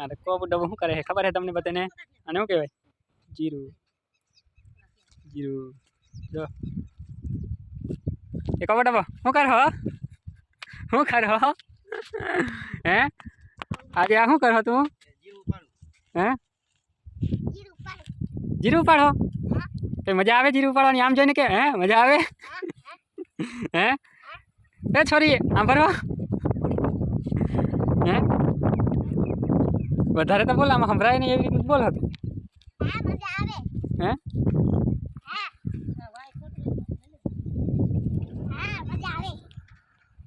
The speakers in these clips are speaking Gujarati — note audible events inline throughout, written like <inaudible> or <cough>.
મારે કોબ ડબ્બો શું કરે છે ખબર છે તમને બધાને અને શું કહેવાય જીરું જીરું જો એ કોબો ડબ્બો શું કરો શું કરો હે આજે આ શું કરો તું હે જીરું ઉપાડો તો મજા આવે જીરું ઉપાડવાની આમ જોઈને કે હે મજા આવે હે એ છોરી આમ ભરો હે વધારે તો બોલ આમાં સંભળાય નહીં એવી રીતનું બોલ હતું હે?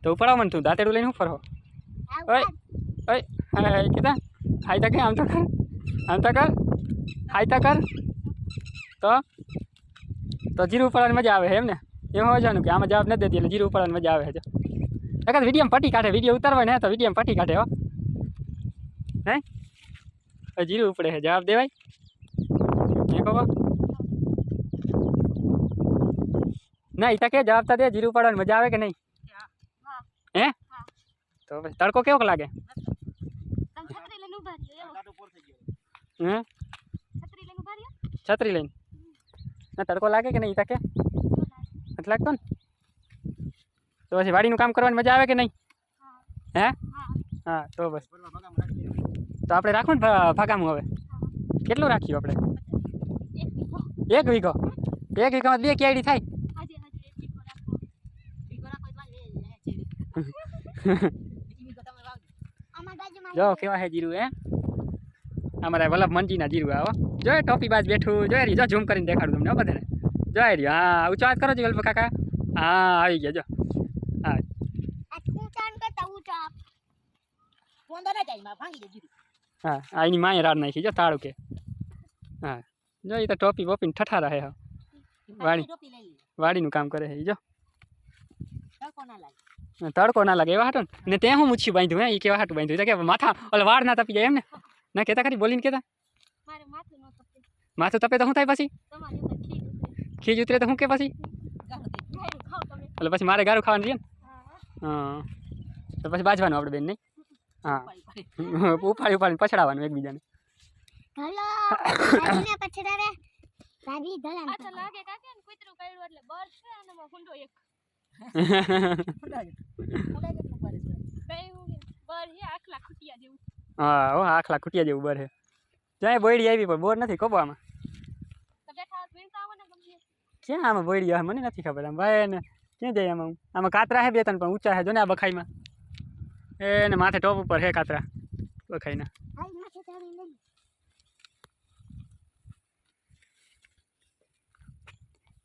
તો ઉપાડો મને તું, દાંતેડું લઈને ઉપર ફરો ઓય ઓય કીધા હાઈ તો કે આમ તો કર, આમ તો કર હાઈ કર. તો? તો જીરું ઉપાડવાની મજા આવે એમ ને એમ હોય છે કે આમાં જવાબ નથી દેતી એટલે જીરું ઉપાડવાની મજા આવે છે. એકાદ વીડિયો પટી કાઢે, વીડિયો ઉતારવાય ને તો વીડિયો પટી કાઢે હો. હે? હવે જીરું ઉપડે છે જવાબ દેવાય હે કહો ના ઈ તો કે જવાબ તો દે જીરું ઉપાડવાની મજા આવે કે નહીં હે તો પછી તડકો કેવો લાગે હે છત્રી લઈને ના તડકો લાગે કે નહીં ઈ તો કે નથી લાગતો ને તો પછી વાડીનું કામ કરવાની મજા આવે કે નહીં હે હા તો બસ તો આપણે રાખવું ને ભા- હવે. કેટલું રાખ્યું આપણે? એક વીઘો. એક વીઘામાં બે કેડી થાય. જો કેવા હે જીરું હે? અમારા વલ્લભ મંજીના જીરું આવો. જોય એ ટોપી બાજ બેઠું. જોઈ રહ્યું, જો ઝૂમ કરીને દેખાડું તમને બધાને. જોઈ એ રહ્યું. હા ઊંચો વાત કરો છો વલ્લભ કાકા? હા આવી ગયા જો. હા. હા આ એની માએ રાડ નાખી જો તાળું કે હા જો એ તો ટોપી બોપીને ઠઠા રહે હા વાડી વાડીનું કામ કરે છે ઈ જો તડકો ના લાગે એવા હાટો ને ને ત્યાં હું મૂછ્યું બાંધ્યું હે એ કેવા હાટું બાંધ્યું ઈ તો કે માથા ઓલા વાળ ના તપી જાય એમ ને ના કહેતા ખરી બોલીને કહેતા માથું તપે તો શું થાય પછી ખીજ ઉતરે તો શું કે પછી એટલે પછી મારે ગારું ખાવાનું રહીએ ને હા તો પછી બાજવાનું આપણે બેન નહીં હા. <laughs> ઉપાડી ઉપાડીને પછડાવવાનું એકબીજાને. <laughs> ભાભી ધલાન તો લાગે કાકે ને કૂતરું કર્યું એટલે બર છે અને એમાં ફૂંડો એક. છે <laughs> હા હો આખલા ખૂટિયા જેવું બર છે. જાય બોયડી આવી પણ બોર નથી કોબો આમાં. તો બેઠા હાથ વીણતા આવો ને ગમે. ક્યાં આમાં બોયડી આવે મને નથી ખબર. આમ ભાઈ ને ક્યાં જાય આમાં આમાં કાતરા હે બે ત્રણ પણ ઊંચા હે જો ને આ બખાઈમાં. એને માથે ટોપ ઉપર હે કાતરા બખાઈના આઈ માથે ચડી લઈ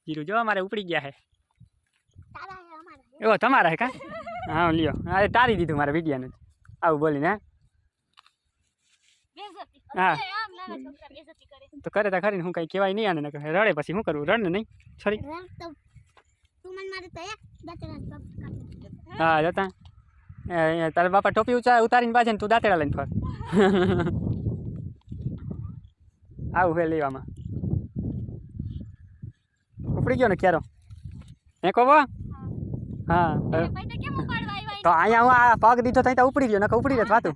જીરું જો અમારે ઉપડી ગયા હે તારા હે અમારા એવો તમારા હે કા હા લ્યો હા એ તારી દીધું મારા વિડિયાને આવું બોલીને હે બેઝતી હા. અત્યારે આમ નાના છોકરા બેઝતી કરે તો કરે તા ખરી ને હું કઈ કહેવાય નહીં આને નકર રડે પછી શું કરવું રડ ને નહીં છોરી રમ તો તું મને મારે તો એક દાતરા સબ કાઢ હા જતા એ, એ, તારા બાપા ટોપી ઉચા ઉતારીને પાછે તું દાંતેડા લઈને ફર. આવું હે લેવામાં. ઉપડી ગયો ને ક્યારો? હે કહો હા તો કેમ અહીંયા હું આ પગ દીધો ત્યાં તો ઉપડી ગયો નકર ઉપડી રહેત વાતું.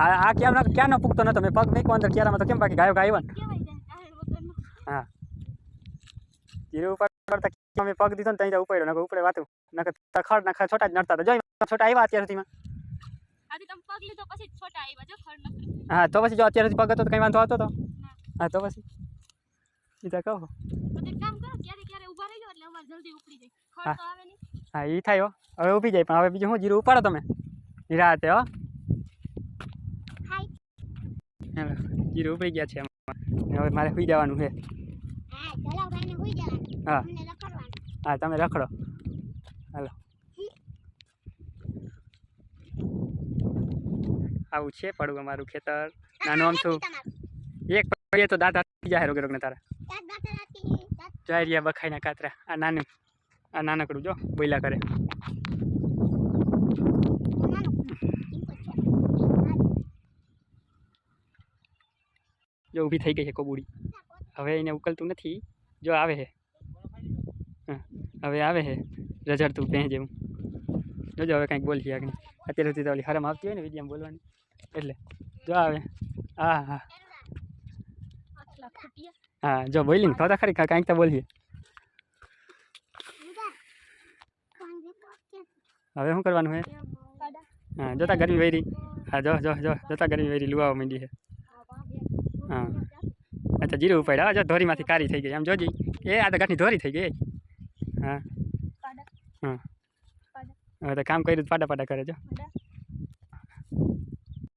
આ આ ક્યાં ક્યાં નો પૂગતો નતો મેં પગ મૂક્યો અંદર ક્યારામાં તો કેમ બાકી ગાયો ગાયો વગરનો જીરે ઉપર કરતા ક્યાં મેં પગ દીધો ને ત્યાં ઉપાડ્યો નકર ઉપડે વાતું. નકર ખડ નખા છોટા જ નડતા હતા. જોઈ છોટા આવ્યા અત્યાર સુધીમાં. હા તો પછી જો અત્યાર સુધી પગ હતો તો કઈ વાંધો આવતો તો? હા તો પછી. બીજા કહો. હા. એ થાય હો. હવે ઊભી જાય પણ હવે બીજું શું જીરું ઉપાડો તમે? નિરાતે હો. જીરું ઉપડી ગયા છે. હવે મારે સુઈ જવાનું છે. હા ચલો ભાઈ ને હોઈ જવાનું હા. તમે રખડો. હાલો. આવું છે પડવું અમારું ખેતર. નાનું આમથું છું એક પડીએ તો દાંત હાથી જાય રોગે રોગને તારા. જાય રહ્યા બખાઈના કાતરા. આ નાનું આ નાનકડું જો, બોયલા કરે. જો ઊભી થઈ ગઈ છે કોબુડી. હવે એને ઉકલતું નથી. જો આવે છે. હવે આવે છે રઝળતું પહે જેવું જોજો હવે કંઈક બોલીએ આગળ અત્યાર સુધી તો ઓલી હરમ આવતી હોય ને વિડીયામાં બોલવાની એટલે જો આવે હા હા આટલા ખૂટ્યા હા જો બોલી ને તો તો ખરી કાંઈક તો બોલીએ હવે શું કરવાનું હે કાડા હા જોતા ગરમી વેરી હા જો જો જો જોતા ગરમી વેરી લુવાવા માંડી છે હા અચ્છા જીરું ઉપાડ્યા હા જો ધોરીમાંથી કારી થઈ ગઈ આમ જોજી એ આ તો ઘાટની ધોરી થઈ ગઈ હા. હા. હવે તો કામ કર્યું પાડા પાડા કરે કાડા